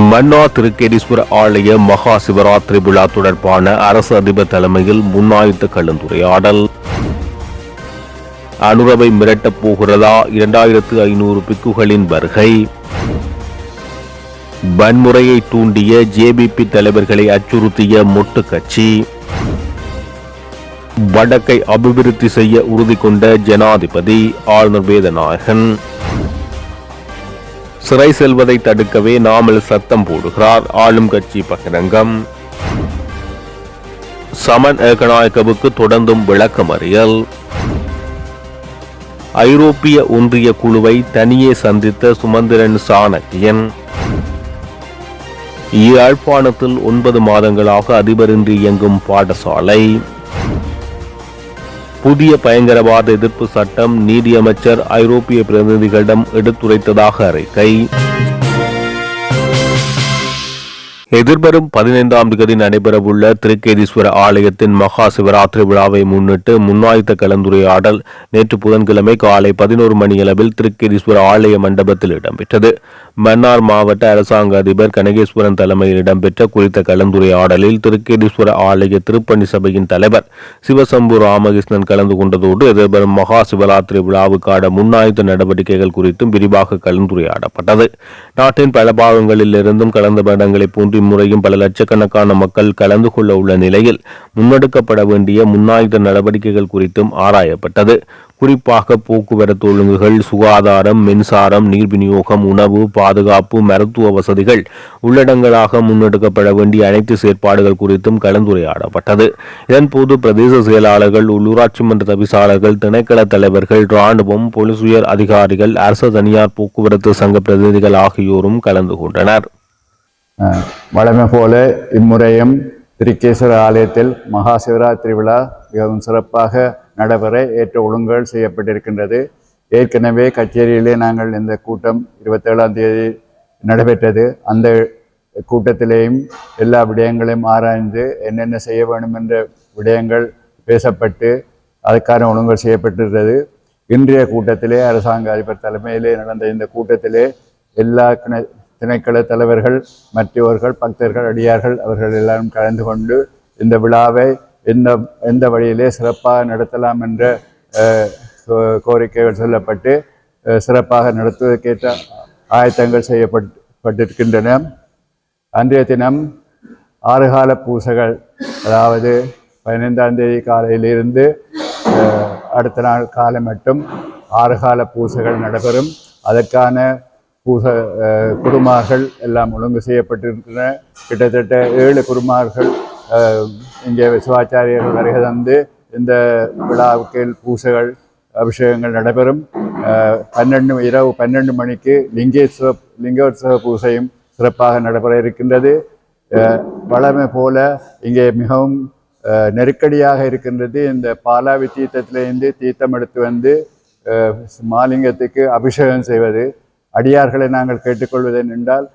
மன்னா திருக்கேடீஸ்வர ஆலய மகா சிவராத்திரி விழா தொடர்பான அரசு அதிபர் தலைமையில் முன்னாயுத்த கலந்துரையாடல். அனுரவை மிரட்டப் போகிறதா? இரண்டாயிரத்து ஐநூறு பிக்குகளின் வருகை. வன்முறையை தூண்டிய ஜேபிபி தலைவர்களை அச்சுறுத்திய மொட்டு கட்சி. வடக்கை அபிவிருத்தி செய்ய உறுதி கொண்ட ஜனாதிபதி ஆளுநர் வேதநாயகன். சிறை செல்வதை தடுக்கவே நாமல் சத்தம் போடுகிறார் ஆளும் கட்சி பகிரங்கம். சமன் ஏகநாயக்கவுக்கு தொடர்ந்தும் விளக்கமறியல். ஐரோப்பிய ஒன்றிய குழுவை தனியே சந்தித்த சுமந்திரன் சாணக்கியன். யாழ்ப்பாணத்தில் ஒன்பது மாதங்களாக அதிபரின்றி இயங்கும் பாடசாலை. புதிய பயங்கரவாத எதிர்ப்பு சட்டம் நீதியமைச்சர் ஐரோப்பிய பிரதிநிதிகளிடம் எடுத்துரைத்ததாக அறிக்கை. எதிர்வரும் பதினைந்தாம் தேதி நடைபெறவுள்ள திருக்கேதீஸ்வர ஆலயத்தின் மகா சிவராத்திரி விழாவை முன்னிட்டு முன்னாய்த்த கலந்துரையாடல் நேற்று புதன்கிழமை காலை பதினோரு மணியளவில் திருக்கேதீஸ்வர ஆலய மண்டபத்தில் இடம்பெற்றது. மன்னார் மாவட்ட அரசாங்க அதிபர் கனகேஸ்வரன் தலைமையில் இடம்பெற்ற குறித்த கலந்துரையாடலில் திருக்கேதீஸ்வர ஆலய திருப்பணி சபையின் தலைவர் சிவசம்பு ராமகிருஷ்ணன் கலந்து கொண்டதோடு எதிர்வரும் மகா சிவராத்திரி விழாவுக்கான முன்னாய்த்த நடவடிக்கைகள் குறித்தும் விரிவாக கலந்துரையாடப்பட்டது. நாட்டின் பல பாகங்களில் இருந்தும் கலந்த படங்களை போன்று இம்முறையும் பல லட்சக்கணக்கான மக்கள் கலந்து கொள்ள உள்ள நிலையில் முன்னெடுக்கப்பட வேண்டிய முன்னாயுத நடவடிக்கைகள் குறித்தும் ஆராயப்பட்டது. குறிப்பாக போக்குவரத்து ஒழுங்குகள் சுகாதாரம் மின்சாரம் நீர் விநியோகம் உணவு பாதுகாப்பு மருத்துவ வசதிகள் உள்ளடங்களாக முன்னெடுக்கப்பட வேண்டிய அனைத்து செயற்பாடுகள் குறித்தும் கலந்துரையாடப்பட்டது. இதன்போது பிரதேச செயலாளர்கள் உள்ளூராட்சி மன்ற தவிசாளர்கள் திணைக்கள தலைவர்கள் இராணுவம் போலீஸ் உயர் அதிகாரிகள் அரசு தனியார் போக்குவரத்து சங்க பிரதிநிதிகள் ஆகியோரும் கலந்து கொண்டனர். வழமை போல இம்முறையும் திருக்கேஸ்வர ஆலயத்தில் மகா சிவராத்திரி விழா மிகவும் சிறப்பாக நடைபெற ஏற்ற ஒழுங்குகள் செய்யப்பட்டிருக்கின்றது. ஏற்கனவே கச்சேரியிலே நாங்கள் இந்த கூட்டம் இருபத்தேழாம் தேதி நடைபெற்றது. அந்த கூட்டத்திலேயும் எல்லா விடயங்களையும் ஆராய்ந்து என்னென்ன செய்ய வேண்டும் என்ற விடயங்கள் பேசப்பட்டு அதுக்கான ஒழுங்குகள் செய்யப்பட்டிருக்கிறது இன்றைய கூட்டத்திலே அரசாங்க அதிபர் தலைமையிலே நடந்த இந்த கூட்டத்திலே எல்லா கிண- திணைக்கள தலைவர்கள் மற்றவர்கள் பக்தர்கள் அடியார்கள் அவர்கள் எல்லாரும் கலந்து கொண்டு இந்த விழாவை எந்த எந்த வழியிலே சிறப்பாக நடத்தலாம் என்ற கோ- கோரிக்கைகள் சொல்லப்பட்டு சிறப்பாக நடத்துவதற்கேற்ற ஆயத்தங்கள் செய்யப்பட்டிருக்கின்றன அன்றைய தினம் ஆறுகால பூசைகள் அதாவது பதினைந்தாம் தேதி காலையிலிருந்து அடுத்த நாள் காலை மட்டும் ஆறுகால பூசைகள் நடைபெறும். அதற்கான பூச குருமார்கள் எல்லாம் ஒழுங்கு செய்யப்பட்டிருக்கின்றன. கிட்டத்தட்ட ஏழு குருமார்கள் இங்கே சிவாச்சாரியர்கள் வருகை தந்து இந்த விழாவுக்கு பூசைகள் அபிஷேகங்கள் நடைபெறும். பன்னெண்டு இரவு பன்னெண்டு மணிக்கு லிங்கேஸ்வர லிங்கோத்சவ பூசையும் சிறப்பாக நடைபெற இருக்கின்றது. வளமை போல இங்கே மிகவும் நெருக்கடியாக இருக்கின்றது. இந்த பாலாவி தீர்த்தத்திலேருந்து தீர்த்தம் எடுத்து வந்து மாலிங்கத்துக்கு அபிஷேகம் செய்வது. அடியார்களை நாங்கள் கேட்டுக்கொள்வது என்றால்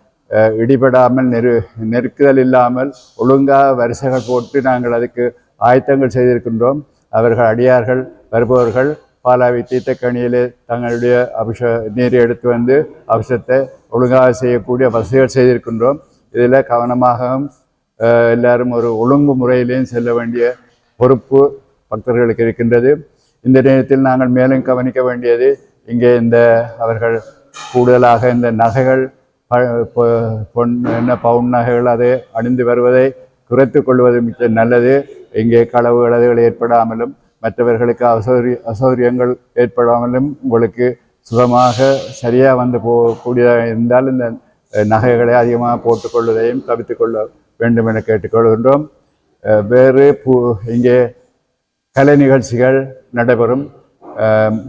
இடிபடாமல் நெரு நெருக்குதல் இல்லாமல் ஒழுங்காக வரிசைகள் போட்டு நாங்கள் அதுக்கு ஆயத்தங்கள் செய்திருக்கின்றோம். அவர்கள் அடியார்கள் வருபவர்கள் பாலாவி தீர்த்தக்கணியிலே தங்களுடைய அபிஷ நீரை எடுத்து வந்து அபிஷத்தை ஒழுங்காக செய்யக்கூடிய வசதிகள் செய்திருக்கின்றோம். இதில் கவனமாகவும் எல்லாரும் ஒரு ஒழுங்கு முறையிலேயும் செல்ல வேண்டிய பொறுப்பு பக்தர்களுக்கு இருக்கின்றது. இந்த நேரத்தில் நாங்கள் மேலும் கவனிக்க வேண்டியது இங்கே இந்த அவர்கள் கூடுதலாக இந்த நகைகள் பொன் என்ன பவுன் நகைகள் அதை அணிந்து வருவதை குறைத்து கொள்வது மிக நல்லது. இங்கே களவு அளவுகள் ஏற்படாமலும் மற்றவர்களுக்கு அசௌரிய அசௌரியங்கள் ஏற்படாமலும் உங்களுக்கு சுகமாக சரியாக வந்து போகக்கூடியதாக இருந்தால் இந்த நகைகளை அதிகமாக போட்டுக்கொள்வதையும் தவித்து கொள்ள வேண்டும் என கேட்டுக்கொள்கின்றோம். வேறு பூ இங்கே கலை நிகழ்ச்சிகள் நடைபெறும்.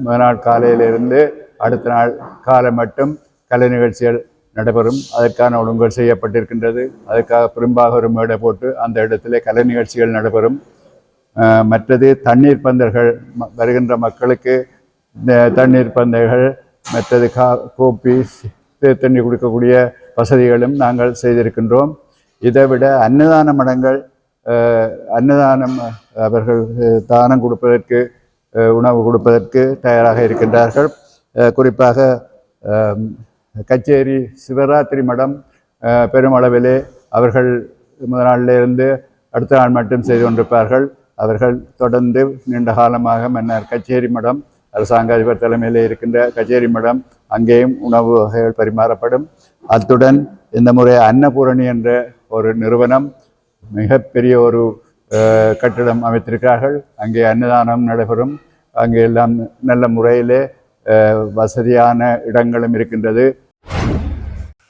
முதல் நாள் காலையிலிருந்து அடுத்த நாள் காலை மட்டும் கலை நிகழ்ச்சிகள் நடைபெறும். அதற்கான ஒழுங்குகள் செய்யப்பட்டிருக்கின்றது. அதற்காக பெரும்பாக ஒரு மேடை போட்டு அந்த இடத்திலே கலை நிகழ்ச்சிகள் நடைபெறும். மற்றது தண்ணீர் பந்தல்கள் வருகின்ற மக்களுக்கு தண்ணீர் பந்தல்கள் மற்றது கா கோப்பி தண்ணி கொடுக்கக்கூடிய வசதிகளும் நாங்கள் செய்திருக்கின்றோம். இதை விட அன்னதான மடங்கள் அன்னதானம் அவர்கள் தானம் கொடுப்பதற்கு உணவு கொடுப்பதற்கு தயாராக இருக்கின்றார்கள். குறிப்பாக கச்சேரி சிவராத்திரி மடம் பெருமளவிலே அவர்கள் முதல் நாளிலிருந்து அடுத்த நாள் மட்டும் செய்து கொண்டிருப்பார்கள். அவர்கள் தொடர்ந்து நீண்ட காலமாக மன்னர் கச்சேரி மடம் அரசாங்க அதிபர் தலைமையில் இருக்கின்ற கச்சேரி மடம் அங்கேயும் உணவு வகைகள் பரிமாறப்படும். அத்துடன் இந்த முறை அன்னபூரணி என்ற ஒரு நிறுவனம் மிகப்பெரிய ஒரு கட்டிடம் அமைத்திருக்கிறார்கள். அங்கே அன்னதானம் நடைபெறும். அங்கே எல்லாம் நல்ல முறையிலே வசதியான இடங்களும் இருக்கின்றது.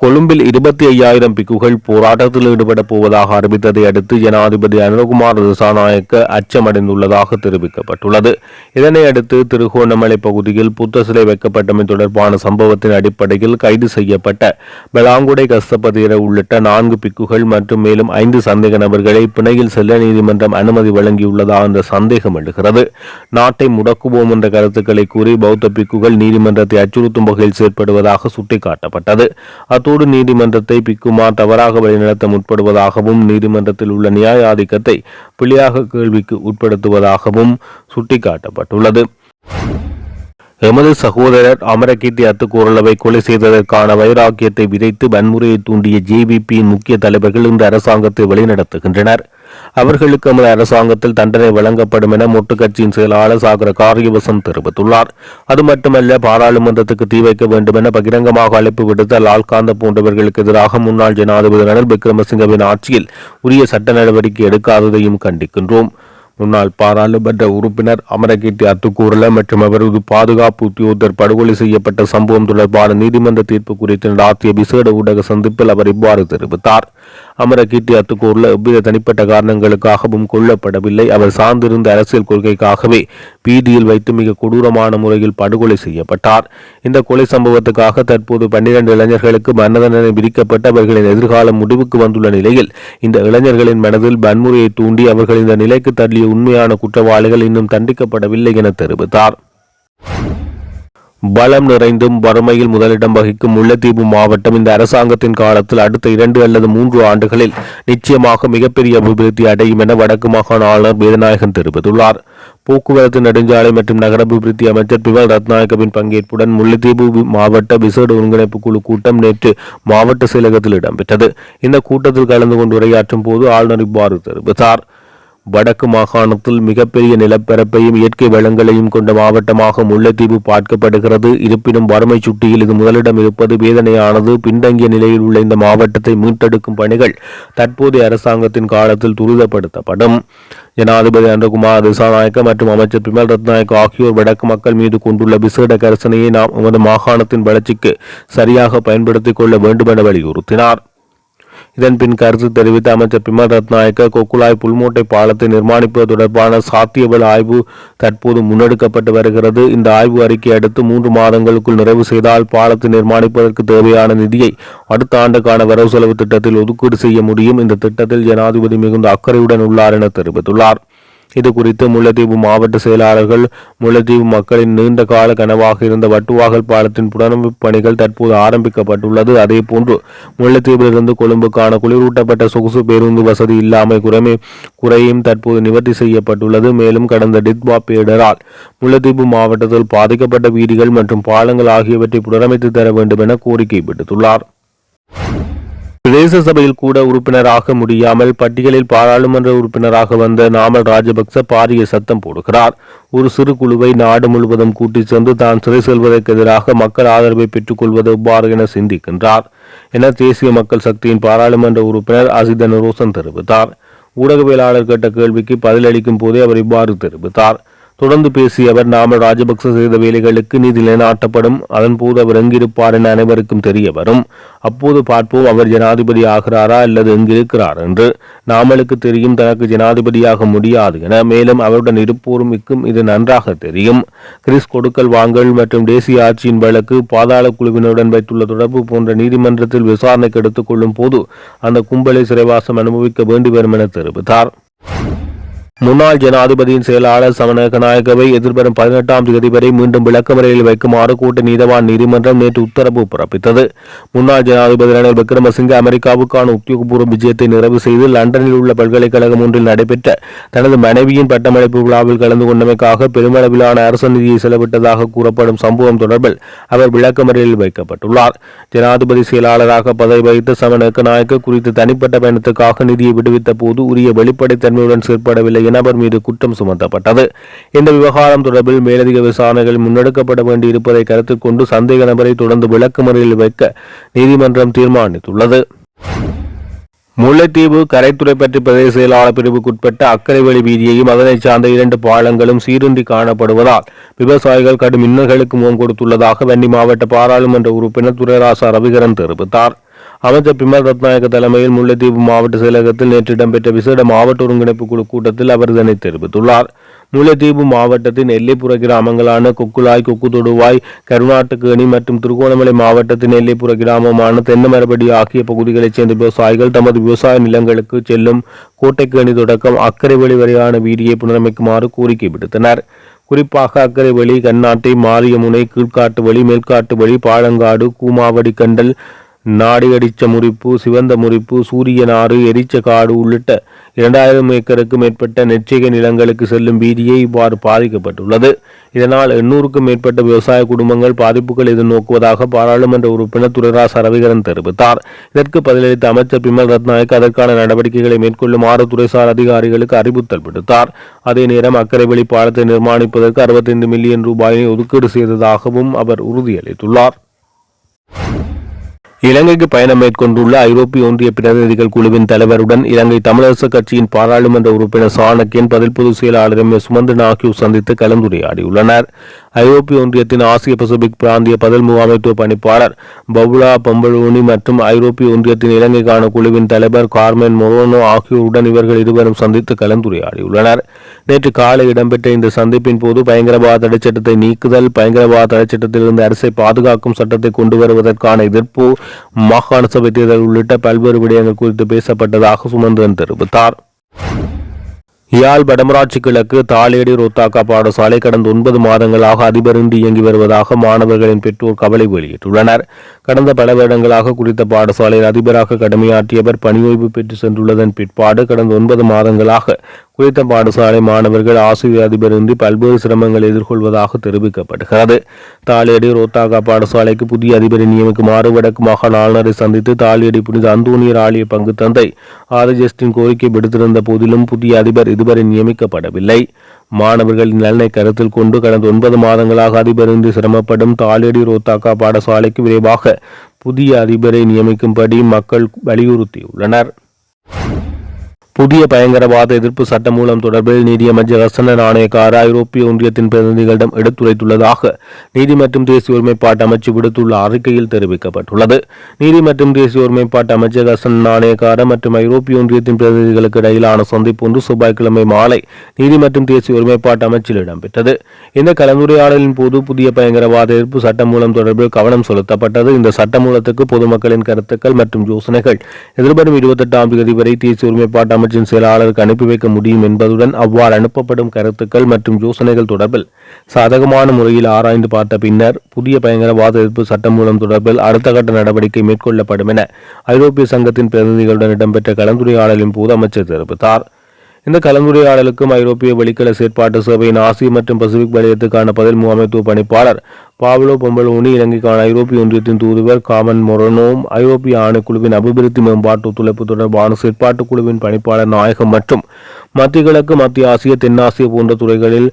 கொழும்பில் இருபத்தி ஐயாயிரம் பிக்குகள் போராட்டத்தில் ஈடுபட போவதாக அறிவித்ததை அடுத்து ஜனாதிபதி அனுகுமார் திசாநாயக்க அச்சமடைந்துள்ளதாக தெரிவிக்கப்பட்டுள்ளது. இதனை அடுத்து திருகோணமலை பகுதியில் புத்த சிலை வைக்கப்பட்டமை தொடர்பான சம்பவத்தின் அடிப்படையில் கைது செய்யப்பட்ட பெலாங்குடை கஸ்தபதியர உள்ளிட்ட நான்கு பிக்குகள் மற்றும் மேலும் ஐந்து சந்தேக நபர்களை பிணையில் செல்ல நீதிமன்றம் அனுமதி வழங்கியுள்ளதா அந்த சந்தேகம் எழுகிறது. நாட்டை முடக்குவோம் என்ற கருத்துக்களை கூறி பௌத்த பிக்குகள் நீதிமன்றத்தை அச்சுறுத்தும் வகையில் செயற்படுவதாக சுட்டிக்காட்டப்பட்டது. அத்தோடு நீதிமன்றத்தை பிக்குமார் தவறாக வழிநடத்த முற்படுவதாகவும் நீதிமன்றத்தில் உள்ள நியாய ஆதிக்கத்தை பிழையாக கேள்விக்கு உட்படுத்துவதாகவும் சுட்டிக்காட்டப்பட்டுள்ளது. எமது சகோதரர் அமரகீர்த்தி அத்துக்கூறலவை கொலை செய்ததற்கான வைராக்கியத்தை விதைத்து வன்முறையை தூண்டிய ஜேவிபியின் முக்கிய தலைவர்கள் இந்த அரசாங்கத்தை வழிநடத்துகின்றனர். அவர்களுக்கு எமது அரசாங்கத்தில் தண்டனை வழங்கப்படும் என மொட்டு கட்சியின் செயலாளர் சாகர காரியவசம் தெரிவித்துள்ளார். அது மட்டுமல்ல பாராளுமன்றத்துக்கு தீ வைக்க வேண்டும் என பகிரங்கமாக அழைப்பு விடுத்த லால்காந்த போன்றவர்களுக்கு எதிராக முன்னாள் ஜனாதிபதி ரணில் விக்ரமசிங்கவின் ஆட்சியில் உரிய சட்ட நடவடிக்கை எடுக்காததையும் கண்டிக்கின்றோம். முன்னாள் பாராளுமன்ற உறுப்பினர் அமரகீர்த்தி அத்துக்கூறல மற்றும் அவரது பாதுகாப்பு உத்தியோகத்தர் படுகொலை செய்யப்பட்ட சம்பவம் தொடர்பான நீதிமன்ற தீர்ப்பு குறித்து நடாத்திய விசேட ஊடக சந்திப்பில் அவர் இவ்வாறு தெரிவித்தார். அமரகீர்த்தி அத்துக்கூறல எவ்வித தனிப்பட்ட காரணங்களுக்காகவும் கொல்லப்படவில்லை. அவர் சார்ந்திருந்த அரசியல் கொள்கைக்காகவே பீதியில் வைத்து மிக கொடூரமான முறையில் படுகொலை செய்யப்பட்டார். இந்த கொலை சம்பவத்துக்காக தற்போது பன்னிரண்டு இளைஞர்களுக்கு மரண தண்டனை விதிக்கப்பட்டு அவர்களின் எதிர்காலம் முடிவுக்கு வந்துள்ள நிலையில் இந்த இளைஞர்களின் மனதில் வன்முறையை தூண்டி அவர்கள் இந்த நிலைக்கு தள்ளிய உண்மையான குற்றவாளிகள் இன்னும் தண்டிக்கப்படவில்லை என தெரிவித்தார். பலம் நிறைந்தும் வறுமையில் முதலிடம் வகிக்கும் முல்லைத்தீவு மாவட்டம் இந்த அரசாங்கத்தின் காலத்தில் அடுத்த இரண்டு அல்லது மூன்று ஆண்டுகளில் நிச்சயமாக மிகப்பெரிய அபிவிருத்தி அடையும் என வடக்கு மாகாண ஆளுநர் வேதநாயகன் தெரிவித்துள்ளார். போக்குவரத்து நெடுஞ்சாலை மற்றும் நகர அபிவிருத்தி அமைச்சர் பிமல் ரத்நாயகவின் பங்கேற்புடன் முல்லைத்தீவு மாவட்ட விசேட ஒருங்கிணைப்பு குழு கூட்டம் நேற்று மாவட்ட செயலகத்தில் இடம்பெற்றது. இந்த கூட்டத்தில் கலந்து கொண்டு உரையாற்றும் போது ஆளுநர் இவ்வாறு தெரிவித்தார். வடக்கு மாகாணத்தில் மிகப்பெரிய நிலப்பரப்பையும் இயற்கை வளங்களையும் கொண்ட மாவட்டமாக முல்லைத்தீவு பார்க்கப்படுகிறது. இருப்பினும் வறுமை சுட்டியில் இது முதலிடம் இருப்பது வேதனையானது. பின்தங்கிய நிலையில் உள்ள இந்த மாவட்டத்தை மீட்டெடுக்கும் பணிகள் தற்போதைய அரசாங்கத்தின் காலத்தில் துரிதப்படுத்தப்படும். ஜனாதிபதி அன்றகுமார் திசாநாயக்க மற்றும் அமைச்சர் பிமல் ரத்நாயக் ஆகியோர் வடக்கு மக்கள் மீது கொண்டுள்ள விசேட கரிசனையை நாம் நமது மாகாணத்தின் வளர்ச்சிக்கு சரியாக பயன்படுத்திக் கொள்ள வேண்டும் என வலியுறுத்தினார். இதன் பின் கருத்து தெரிவித்த அமைச்சர் பிமர் ரத்நாயக்க கொக்குலாய் புல்மோட்டை பாலத்தை நிர்மாணிப்பது தொடர்பான சாத்தியபல ஆய்வு தற்போது முன்னெடுக்கப்பட்டு வருகிறது. இந்த ஆய்வு அறிக்கை அடுத்து மூன்று மாதங்களுக்குள் நிறைவு செய்தால் பாலத்தை நிர்மாணிப்பதற்கு தேவையான நிதியை அடுத்த ஆண்டுக்கான வரவு செலவு திட்டத்தில் ஒதுக்கீடு செய்ய முடியும். இந்த திட்டத்தில் ஜனாதிபதி மிகுந்த அக்கறையுடன் உள்ளார் என தெரிவித்துள்ளார். இது குறித்து முல்லைத்தீவு மாவட்ட செயலாளர்கள் முல்லைத்தீவு மக்களின் நீண்ட கால கனவாக இருந்த வட்டுவாகல் பாலத்தின் புனரமைப்பு பணிகள் தற்போது ஆரம்பிக்கப்பட்டுள்ளது. அதே போன்று முல்லைத்தீவிலிருந்து கொழும்புக்கான குளிரூட்டப்பட்ட சொகுசு பேருந்து வசதி இல்லாமை குறைமை குறையும் தற்போது நிவர்த்தி செய்யப்பட்டுள்ளது. மேலும் கடந்த டிட்பா பேடரால் முல்லைத்தீவு மாவட்டத்தில் பாதிக்கப்பட்ட வீதிகள் மற்றும் பாலங்கள் ஆகியவற்றை புனரமைத்து தர வேண்டும் என கோரிக்கை விடுத்துள்ளார். பிரதேச சபையில் கூட உறுப்பினராக முடியாமல் பட்டியலில் பாராளுமன்ற உறுப்பினராக வந்த நாமல் ராஜபக்ச பாரிய சத்தம் போடுகிறார். ஒரு சிறு குழுவை நாடு முழுவதும் கூட்டிச் சென்று தான் சிறை செல்வதற்கு எதிராக மக்கள் ஆதரவை பெற்றுக்கொள்வது எவ்வாறு என சிந்திக்கின்றார். என தேசிய மக்கள் சக்தியின் பாராளுமன்ற உறுப்பினர் அசிதன் ரோசன் தெரிவித்தார். ஊடகவியலாளர் கேட்ட கேள்விக்கு பதிலளிக்கும் போதே அவர் இவ்வாறு தெரிவித்தார். தொடர்ந்து பேசிய அவர் நாமல் ராஜபக்ச செய்த வேலைகளுக்கு நீதி நிலைநாட்டப்படும் அதன் போது அவர் எங்கிருப்பார் என அனைவருக்கும் தெரிய வரும். அப்போது பார்ப்போம் அவர் ஜனாதிபதி ஆகிறாரா அல்லது எங்கிருக்கிறார் என்று. நாமலுக்கு தெரியும் தனக்கு ஜனாதிபதியாக முடியாது என. மேலும் அவருடன் இருப்போருமிக்கும் இது நன்றாக தெரியும். கிறிஸ் கொடுக்கல் வாங்கல் மற்றும் தேசிய ஆட்சியின் வழக்கு பாதாள குழுவினருடன் வைத்துள்ள தொடர்பு போன்ற நீதிமன்றத்தில் விசாரணைக்கு எடுத்துக் கொள்ளும் போது அந்த கும்பலை சிறைவாசம் அனுபவிக்க வேண்டி வரும் என தெரிவித்தார். முன்னாள் ஜனாதிபதியின் செயலாளர் சமநக எதிர்வரும் பதினெட்டாம் தேதி வரை மீண்டும் விளக்கமறையில் வைக்குமாறு கூட்டணி நீதவான் நீதிமன்றம் நேற்று உத்தரவு பிறப்பித்தது. முன்னாள் ஜனாதிபதி ரணில் விக்ரமசிங்க அமெரிக்காவுக்கான உத்தியோகபூர்வ விஜயத்தை நிறைவு செய்து லண்டனில் உள்ள பல்கலைக்கழகம் ஒன்றில் நடைபெற்ற தனது மனைவியின் பட்டமளிப்பு விழாவில் கலந்து கொண்டமைக்காக பெருமளவிலான அரசு நிதியை செலவிட்டதாக கூறப்படும் சம்பவம் தொடர்பில் அவர் விளக்கமறையில் வைக்கப்பட்டுள்ளார். ஜனாதிபதி செயலாளராக பதவி வகித்த சமநக நாயக்க குறித்து தனிப்பட்ட பயணத்துக்காக நிதியை விடுவித்த போது உரிய வெளிப்படைத்தன்மையுடன் செயற்படவில்லை நபர் மீது குற்றம் சுமத்தப்பட்டது. இந்த விவகாரம் தொடர்பில் மேலதிக விசாரணைகள் முன்னெடுக்கப்பட வேண்டியிருப்பதை கருத்தில் கொண்டு சந்தேக நபரை தொடர்ந்து விளக்குமறையில் வைக்க நீதிமன்றம் தீர்மானித்துள்ளது. முல்லைத்தீவு கரைத்துறை பற்றி பிரதேச செயலாளர் பிரிவுக்குட்பட்ட அக்கரைவெளி வீதியையும் அதனைச் சார்ந்த இரண்டு பாலங்களும் சீருந்தி காணப்படுவதால் விவசாயிகள் கடும் இன்னல்களுக்கு முகம் கொடுத்துள்ளதாக வன்னி மாவட்ட பாராளுமன்ற உறுப்பினர் துரைராசா ரவிகரன் தெரிவித்தார். அமைச்சர் பிமல் ரத்நாயக்க தலைமையில் முல்லைத்தீவு மாவட்ட செயலகத்தில் நேற்று இடம்பெற்ற விசேட மாவட்ட ஒருங்கிணைப்பு குழு கூட்டத்தில் அவர் இதனை தெரிவித்துள்ளார். முல்லைத்தீவு மாவட்டத்தின் எல்லைப்புற கிராமங்களான கொக்குலாய் கொக்குதொடுவாய் கருணாட்டுக்கேணி மற்றும் திருகோணமலை மாவட்டத்தின் எல்லைப்புற கிராமமான தென்னமரபடி ஆகிய பகுதிகளைச் சேர்ந்த விவசாயிகள் தமது விவசாய நிலங்களுக்கு செல்லும் கோட்டைக்கேணி தொடக்கம் அக்கரைவெளி வரையான வீதியை புனரமைக்குமாறு கோரிக்கை விடுத்தனர். குறிப்பாக அக்கரைவெளி கண்ணாட்டை மாரியமுனை கீழ்காட்டு வழி மேற்காட்டு வழி பாழங்காடு கூமாவடி கண்டல் நாடியடிச்ச முறிப்பு சிவந்த முறிப்பு சூரியனாறு எரிச்ச காடு உள்ளிட்ட இரண்டாயிரம் ஏக்கருக்கு மேற்பட்ட நெச்சிகை நிலங்களுக்கு செல்லும் வீதியே இவ்வாறு பாதிக்கப்பட்டுள்ளது. இதனால் எண்ணூறுக்கும் மேற்பட்ட விவசாய குடும்பங்கள் பாதிப்புகள் எதிர்நோக்குவதாக பாராளுமன்ற உறுப்பினர் துரைராச ரவிகரன் தெரிவித்தார். இதற்கு பதிலளித்த அமைச்சர் பிமல் ரத்நாயக் அதற்கான நடவடிக்கைகளை மேற்கொள்ளுமாறு துறைசார் அதிகாரிகளுக்கு அறிவுறுத்தல் விடுத்தார். அதே நேரம் அக்கரைவெளி பாலத்தை நிர்மாணிப்பதற்கு அறுபத்தைந்து மில்லியன் ரூபாயை ஒதுக்கீடு செய்ததாகவும் அவர் உறுதியளித்துள்ளார். இலங்கைக்கு பயணம் மேற்கொண்டுள்ள ஐரோப்பிய ஒன்றிய பிரதிநிதிகள் குழுவின் தலைவருடன் இலங்கை தமிழரசு கட்சியின் பாராளுமன்ற உறுப்பினர் சாணக்கியன் பதில் பொதுச் செயலாளர் எம். சுமந்திரன் ஆகியோர் சந்தித்து கலந்துரையாடியுள்ளனர். ஐரோப்பிய ஒன்றியத்தின் ஆசிய பசிபிக் பிராந்திய பதில் முகாமைத்துவ பணிப்பாளர் பவுலா பம்பலூனி மற்றும் ஐரோப்பிய ஒன்றியத்தின் இலங்கைக்கான குழுவின் தலைவர் கார்மென் மொரோனோ ஆகியோருடன் இவர்கள் இருவரும் சந்தித்து கலந்துரையாடியுள்ளனர். நேற்று காலை இடம்பெற்ற இந்த சந்திப்பின் போது பயங்கரவாத தடைச்சட்டத்தை நீக்குதல் பயங்கரவாத தடைச்சட்டத்திலிருந்து அரசை பாதுகாக்கும் சட்டத்தை கொண்டு வருவதற்கான எதிர்ப்பு மாகாண சபை தேர்தல் உள்ளிட்ட பல்வேறு விடயங்கள் குறித்து பேசப்பட்டதாக சுமந்திரன் தெரிவித்தார். யாழ் வடமராட்சி கிழக்கு தாளேடி ரோத்தாக்கா பாடசாலை கடந்த ஒன்பது மாதங்களாக அதிபரின்றி இயங்கி வருவதாக மாணவர்களின் பெற்றோர் கவலை வெளியிட்டுள்ளனர். கடந்த பல வருடங்களாக குறித்த பாடசாலையில் அதிபராக கடமையாற்றியவர் பணியோய்வு பெற்று சென்றுள்ளதன் பிற்பாடு கடந்த ஒன்பது மாதங்களாக குறித்த பாடசாலை மாணவர்கள் ஆசிரியர் அதிபரின்றி பல்வேறு சிரமங்களை எதிர்கொள்வதாக தெரிவிக்கப்படுகிறது. தாலியடி ரோத்தாகா பாடசாலைக்கு புதிய அதிபரை நியமிக்குமாறு வடக்கு மாகாண ஆளுநரை சந்தித்து தாலியடி புனித அந்தோனியர் ஆலய பங்கு தந்தை ஆதிஜஸ்டின் கோரிக்கை விடுத்திருந்த போதிலும் புதிய அதிபர் இதுவரை நியமிக்கப்படவில்லை. மாணவர்களின் நலனை கருத்தில் கொண்டு கடந்த ஒன்பது மாதங்களாக அதிபரின்றி சிரமப்படும் தாலியடி ரோத்தாக்கா பாடசாலைக்கு விரைவாக புதிய அதிபரை நியமிக்கும்படி மக்கள் வலியுறுத்தியுள்ளனர். புதிய பயங்கரவாத எதிர்ப்பு சட்டமூலம் தொடர்பில் நீதியமைச்சர் ஹசன நாணயக்கார ஐரோப்பிய ஒன்றியத்தின் பிரதிநிதிகளிடம் எடுத்துரைத்துள்ளதாக நீதி மற்றும் தேசிய ஒருமைப்பாட்டு அமைச்சு விடுத்துள்ள அறிக்கையில் தெரிவிக்கப்பட்டுள்ளது. நீதி மற்றும் தேசிய ஒருமைப்பாட்டு அமைச்சர் ரசன் நாணயக்கார மற்றும் ஐரோப்பிய ஒன்றியத்தின் பிரதிநிதிகளுக்கு இடையிலான சந்திப்பு ஒன்று செவ்வாய்க்கிழமை மாலை நீதி மற்றும் தேசிய ஒருமைப்பாட்டு அமைச்சில் இடம்பெற்றது. இந்த கலந்துரையாடலின் போது புதிய பயங்கரவாத எதிர்ப்பு சட்டமூலம் தொடர்பில் கவனம் செலுத்தப்பட்டது. இந்த சட்டமூலத்துக்கு பொதுமக்களின் கருத்துக்கள் மற்றும் யோசனைகள். எதிர்வரும் இருபத்தெட்டாம் தேதி வரை தேசிய ஒருமைப்பாட்டு அமைச்சின் செயலாளருக்கு அனுப்பி வைக்க முடியும் என்பதுடன் அவ்வாறு அனுப்பப்படும் கருத்துக்கள் மற்றும் யோசனைகள் தொடர்பில் சாதகமான முறையில் ஆராய்ந்து பார்த்த பின்னர் புதிய பயங்கரவாத எதிர்ப்பு சட்டமூலம் தொடர்பில் அடுத்த கட்ட நடவடிக்கை மேற்கொள்ளப்படும் என ஐரோப்பிய சங்கத்தின் பிரதிநிதிகளுடன் இடம்பெற்ற கலந்துரையாடலின் போது அமைச்சர் தெரிவித்தார். இந்த கலந்துரையாடலுக்கும் ஐரோப்பிய வெளிக்கல செயற்பாட்டு சபையின் ஆசிய மற்றும் பசிபிக் வலயத்துக்கான பதில் முகாமைத்துவ பணிப்பாளர் பாவ்லோ பொம்பலோனி இலங்கைக்கான ஐரோப்பிய ஒன்றியத்தின் தூதுவர் காமன் மொரனோம் ஐரோப்பிய ஆணைக்குழுவின் அபிவிருத்தி மேம்பாட்டு ஒத்துழைப்பு தொடர்பான செயற்பாட்டு குழுவின் பணிப்பாளர் நாயகம் மற்றும் மத்திய கிழக்கு மத்திய ஆசிய தென்னாசிய போன்ற துறைகளில்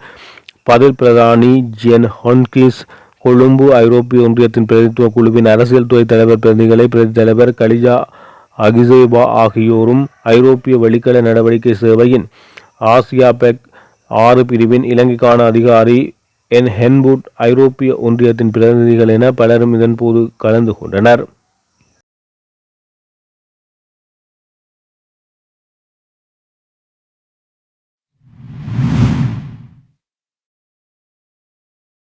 பதில் பிரதானி ஜென் ஹொன்கிஸ் கொழும்பு ஐரோப்பிய ஒன்றியத்தின் பிரதித்துவ குழுவின் அரசியல் துறை தலைவர் பிரதிகளை பிரதி தலைவர் கலிஜா அகிசேபா ஆகியோரும் ஐரோப்பிய வெளிக்கல நடவடிக்கை சேவையின் ஆசியா பெக் ஆறு பிரிவின் இலங்கைக்கான அதிகாரி என் ஹென்புட் ஐரோப்பிய ஒன்றியத்தின் பிரதிநிதிகள் என பலரும் இதன்போது கலந்து கொண்டனர்.